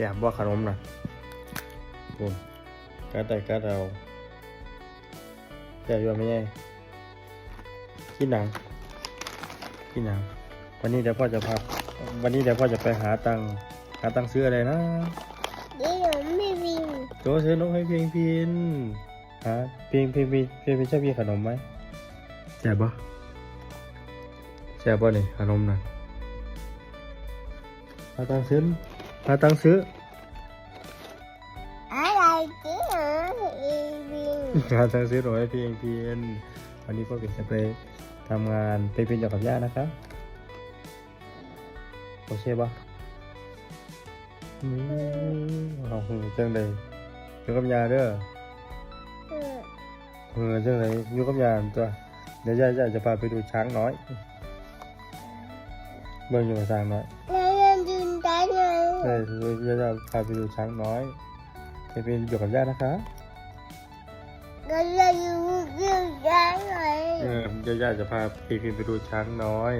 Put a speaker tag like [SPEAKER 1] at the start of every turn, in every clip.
[SPEAKER 1] ซ่บบ่ขนมน่ะคุณกัดได้กัดเอาแซ่บอยู่ไม่ใช่กินหนังกินหนัง วันนี้เดี๋ยวพ่อจะพาวันนี้เดี๋ยวพ่อจะไปหาตังค์หาตังค์ซื้ออะไรนะ
[SPEAKER 2] เดี๋ยวไม่วิ่ง
[SPEAKER 1] โจซื้อนกให้เพียงพินฮะเพียงเพียงเพียงเพียงพินชอบกินขนมไหมแซ่บปะแซ่บปะนี่ขนมน่ะหาตังค์ซื้อ หาตังค์ซื้อ
[SPEAKER 2] อะไรเจ๊เหรอเอวิ่ง
[SPEAKER 1] หาตังค์ซื้อหน่อยเพียงพินวันนี้พ่อเป็นจะไปทำงานไปเป็นอยู่กับย่านะครับโอเคปะอืมเอาหูจังเลยอยู่กับยาเด้อ
[SPEAKER 2] เออ
[SPEAKER 1] เออจังเลยอยู่กับยามตัวเดี๋ยวย่าย่าจะพาไปดูช้างน้อย เบิ่งอยู่กับช้างน้อย
[SPEAKER 2] แล้วยังยืนได้ไง
[SPEAKER 1] เออย่าย่าพาไปดูช้างน้อยไปเป็นอยู่กับย่านะคะ
[SPEAKER 2] แล้วยังยืนยืนได้ไง
[SPEAKER 1] เออย่าย่าจะพาพี่พิมไปดูช้างน้อย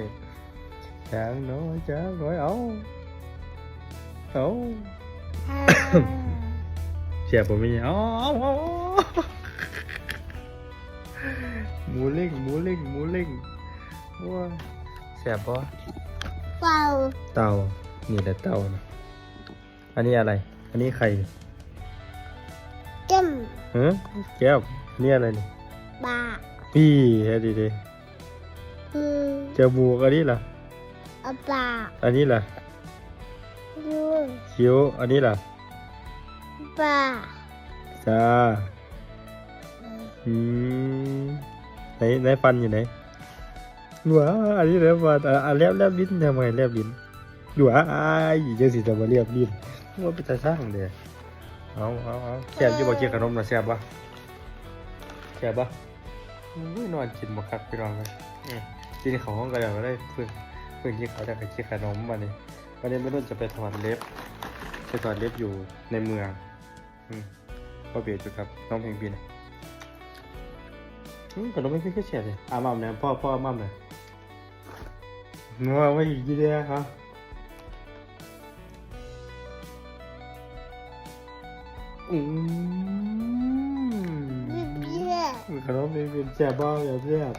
[SPEAKER 1] ช้างน้อยช้างน้อยเอาเอา
[SPEAKER 2] อ่า
[SPEAKER 1] เสียบผมมีเอาเอาเอาหมูเล่งหมูเล่งหมูเล่งว้าเสียบปะ
[SPEAKER 2] เป่า
[SPEAKER 1] เต่านี่แหละเต่านะ อันนี้อะไร อันนี้ไข่
[SPEAKER 2] จ้
[SPEAKER 1] เฮ้แก้วอันนี้อะไรนี่ำ
[SPEAKER 2] บา
[SPEAKER 1] พี่แค่ดีดี
[SPEAKER 2] อืม
[SPEAKER 1] จมูกอันนี้ล่ะ
[SPEAKER 2] เอาปาก
[SPEAKER 1] อันนี้ล่ะ
[SPEAKER 2] ยู
[SPEAKER 1] คิ้วอันนี้ล่ะ
[SPEAKER 2] ปาก
[SPEAKER 1] ตาอืมไหนไหนฟันอยู่ไหนว้าอันนี้แลบฟันอะอะแลบแลบลิ้นทำไมแลบลิ้นดูอะอ้ายยังสิจะมาเรียบลิ้น ว่าเป็นตาช่างเด้เอาเอาเอาแซ่บอยู่บ่กินขนมนะแซ่บปะแซ่บปะอุ้ยนอนกินบ่คักพี่น้องเลยอืมกินของห้องก็เดี๋ยวก็ได้เพิ่งเพิ่งกินเขาวแต่ก็กินขนมมาเนี่ยวันนี้ไม่รู้จะไปถอดเล็บไปถอดเล็บอยู่ในเมืองอืมพ่อเบียดอยู่กับน้องเพลงบินอืมขนมไม่พี่ก็เฉียดเลยอามั่มเนี่ยพ่อพ่อมั่มเลยนัวไม่อยู่ยี่เดียครับ
[SPEAKER 2] เบี้ย
[SPEAKER 1] ขนมเป็นแซ่บบ้างอย่าแซ่บ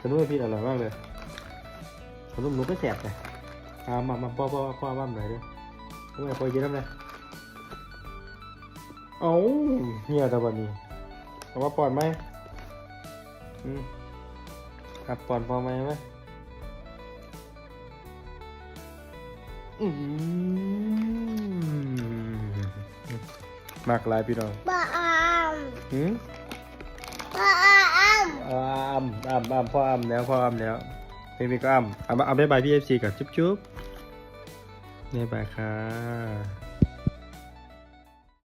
[SPEAKER 1] ขนมไม่พี่อร่อยมากเลยขนมหนูก็แซ่บเลยอามามาพ่อพ่อพ่อมั่มหน่อยด้วยทำไมพ่อเยอะน้ำเลยเอ้าเฮียตะวันนี้เอามาปล่อยไหมอืมครับปล่อยพอไหมไหมอืม มากหลายพี่น้อง
[SPEAKER 2] ปลาอาม
[SPEAKER 1] หืม
[SPEAKER 2] ปลาอาม
[SPEAKER 1] อ้ามอ้ามอ้ามพ่ออ้ามแล้วพ่ออ้ามแล้วพี่พี่ก็อ้ามอ้ามอ้ามบ๊ายบายพี่เอฟซีกับจุ๊บจุ๊บบ๊ายบายค่ะ